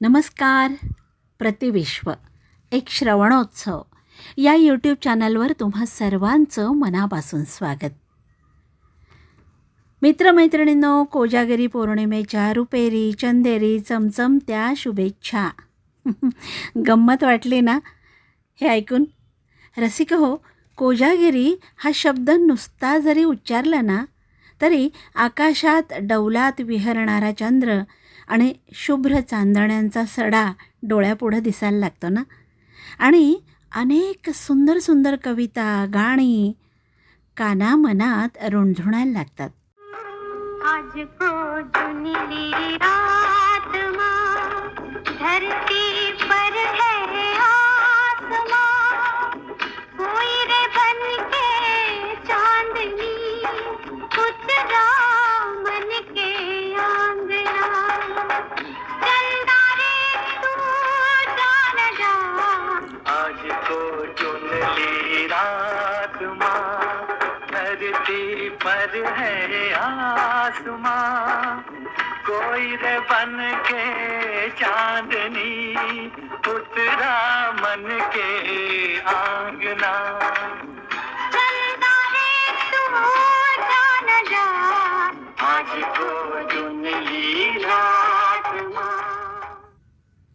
नमस्कार प्रतिविश्व एक श्रवणोत्सव. या यूट्यूब चॅनलवर तुम्हा सर्वांचं मनापासून स्वागत. मित्रमैत्रिणींनो कोजागिरी पौर्णिमेच्या रुपेरी चंदेरी चमचमत्या शुभेच्छा. गंमत वाटली ना? हे ऐकून? रसिक हो कोजागिरी हा शब्द नुसता जरी उच्चारला ना तरी आकाशात डौलात विहरणारा चंद्र आणि शुभ्र चांदण्यांचा सडा डोळ्यापुढं दिसायला लागतो ना? आणि अनेक सुंदर सुंदर कविता गाणी कानामनात रुणझुणायला लागतात. आज को धरती धरती पर है आसमां। कोई रे बन के चांदनी उतरा मन के आंगना।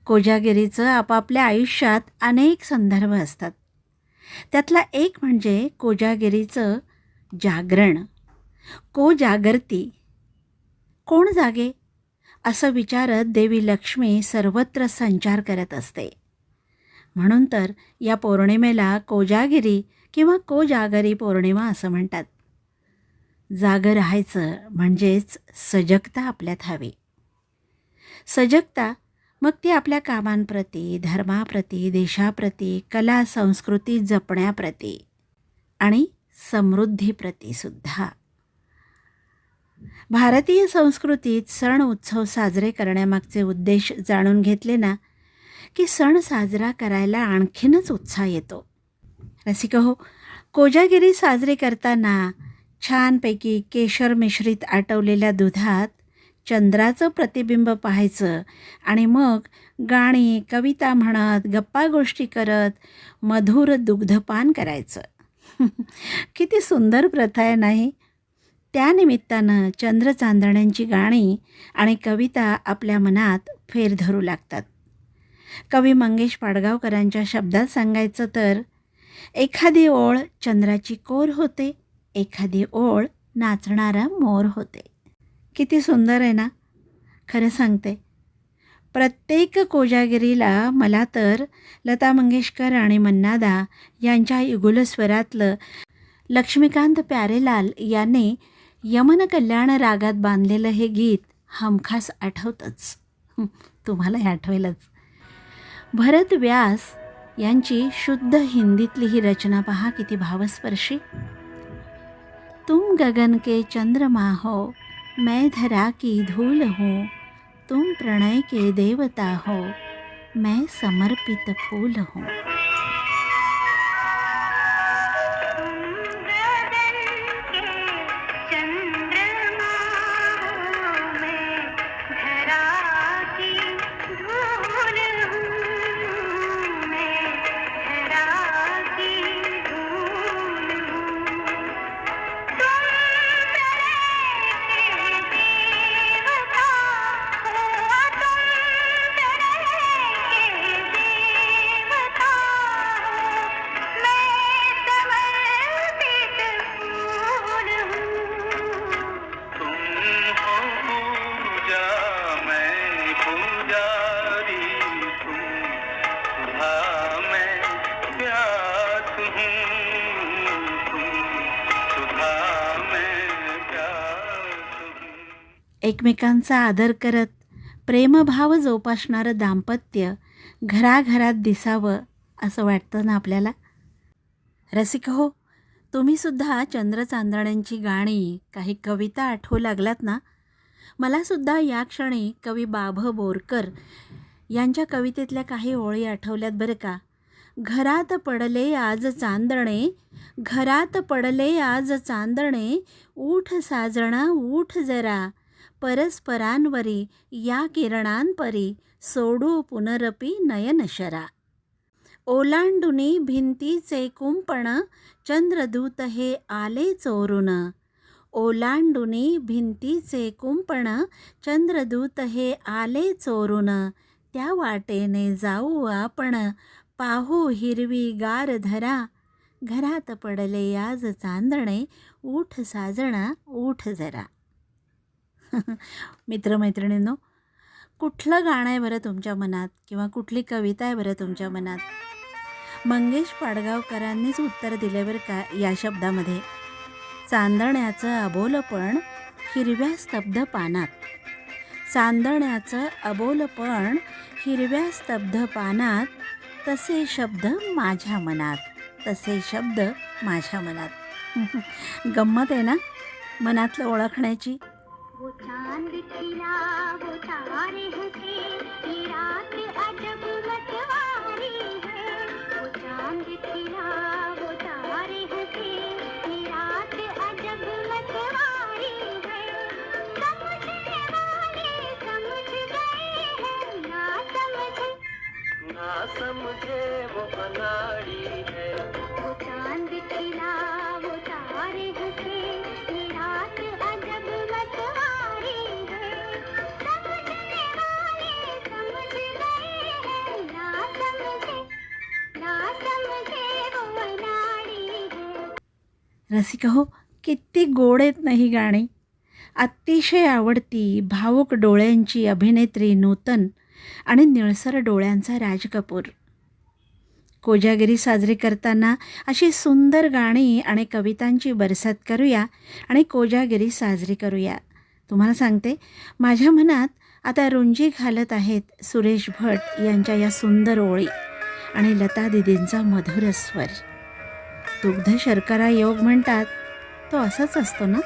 कोजागिरीचं आपापल्या आयुष्यात अनेक संदर्भ असतात. त्यातला एक म्हणजे कोजागिरीचं जागरण. को जागरती. कोण जागे? असं विचारत देवी लक्ष्मी सर्वत्र संचार करत असते. म्हणून तर या पौर्णिमेला कोजागिरी किंवा कोजागरी पौर्णिमा असं म्हणतात. जागं राहायचं म्हणजेच सजगता आपल्यात हवी. सजगता मग ती आपल्या कामांप्रती धर्माप्रती देशाप्रती कला संस्कृती जपण्याप्रती आणि समृद्धीप्रतीसुद्धा. भारतीय संस्कृतीत सण उत्सव साजरे करण्यामागचे उद्देश जाणून घेतले ना की सण साजरा करायला आणखीनच उत्साह येतो. रसिक हो कोजागिरी साजरी करताना छानपैकी केशर मिश्रित आटवलेल्या दुधात चंद्राचं प्रतिबिंब पाहायचं आणि मग गाणी कविता म्हणत गप्पा गोष्टी करत मधुर दुग्धपान करायचं. किती सुंदर प्रथा आहे नाही त्यानिमित्तानं चंद्र चांदण्यांची गाणी आणि कविता आपल्या मनात फेर धरू लागतात. कवी मंगेश पाडगावकरांच्या शब्दात सांगायचं तर एखादी ओळ चंद्राची कोर होते एखादी ओळ नाचणारा मोर होते. किती सुंदर आहे ना. खरं सांगते प्रत्येक कोजागिरीला मला तर लता मंगेशकर आणि मन्नादा यांच्या युगुलस्वरातलं लक्ष्मीकांत प्यारेलाल याने यमन कल्याण रागात बांधलेलं हे गीत हमखास आठवतंच. तुम्हाला तुम्हालाही आठवेलच. भरत व्यास यांची शुद्ध हिंदीतली ही रचना पहा किती भावस्पर्शी. तुम गगन के चंद्रमा हो मैं धरा की धूल हूँ तुम प्रणय के देवता हो। मैं समर्पित फूल हूँ। एकमेकांचा आदर करत प्रेमभाव जोपासणारं दाम्पत्य घराघरात दिसावं असं वाटतं ना आपल्याला? रसिक हो तुम्हीसुद्धा चंद्रचांदण्यांची गाणी काही कविता आठवू लागलात ना? मलासुद्धा या क्षणी कवी बाभ बोरकर यांच्या कवितेतल्या काही ओळी आठवल्यात बरं का? घरात पडले आज चांदणे घरात पडले आज चांदणे ऊठ साजणा ऊठ जरा परस्परांवरी या किरणांपरी सोडू पुनरपी नयनशरा. ओलांडुनी भिंतीचे कुंपण चंद्रदूत हे आले चोरून. ओलांडुनी भिंतीचे कुंपण चंद्रदूत हे आले चोरून. त्या वाटेने जाऊ आपण पाहू हिरवी गार धरा. घरात पडले आज चांदणे ऊठ साजणा ऊठ जरा. मित्रमैत्रिणींनो कुठलं गाणं आहे बरं तुमच्या मनात किंवा कुठली कविता आहे बरं तुमच्या मनात? मंगेश पाडगावकरांनीच उत्तर दिले बरं का या शब्दामध्ये. चांदण्याचं अबोलपण हिरव्या स्तब्ध पानात. चांदण्याचं अबोलपण हिरव्या स्तब्ध पानात. तसे शब्द माझ्या मनात. तसे शब्द माझ्या मनात. गंमत आहे ना? मनातलं ओळखण्याची. वो चांद खिला वो तारे हंसे। रसिका हो किती गोड आहेत ना ही गाणी. अतिशय आवडती भावुक डोळ्यांची अभिनेत्री नूतन आणि निळसर डोळ्यांचा राज कपूर. कोजागिरी साजरी करताना अशी सुंदर गाणी आणि कवितांची बरसात करूया आणि कोजागिरी साजरी करूया. तुम्हाला सांगते माझ्या मनात आता रुंजी घालत आहेत सुरेश भट यांच्या या सुंदर ओळी आणि लता दिदींचा मधुर स्वर. दुग्ध शर्करा योग म्हणतात तो असाच असतो ना?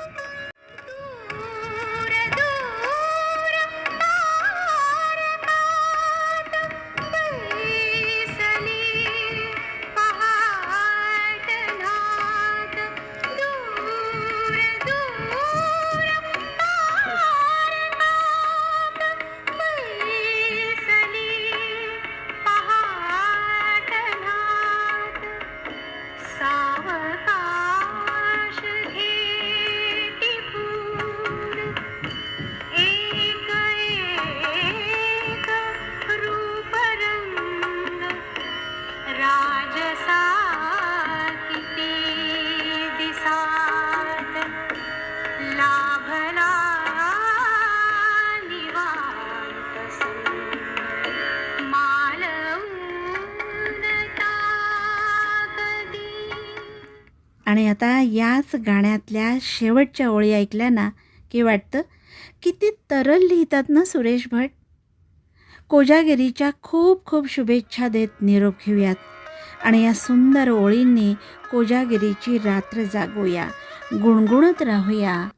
आणि आता याच गाण्यातल्या शेवटच्या ओळी ऐकल्या ना की वाटतं किती तरल लिहितात ना सुरेश भट? कोजागिरीच्या खूप खूप शुभेच्छा देत निरोप घेऊयात. आणि या सुंदर ओळींनी कोजागिरीची रात्र जागूया. गुणगुणत राहूया.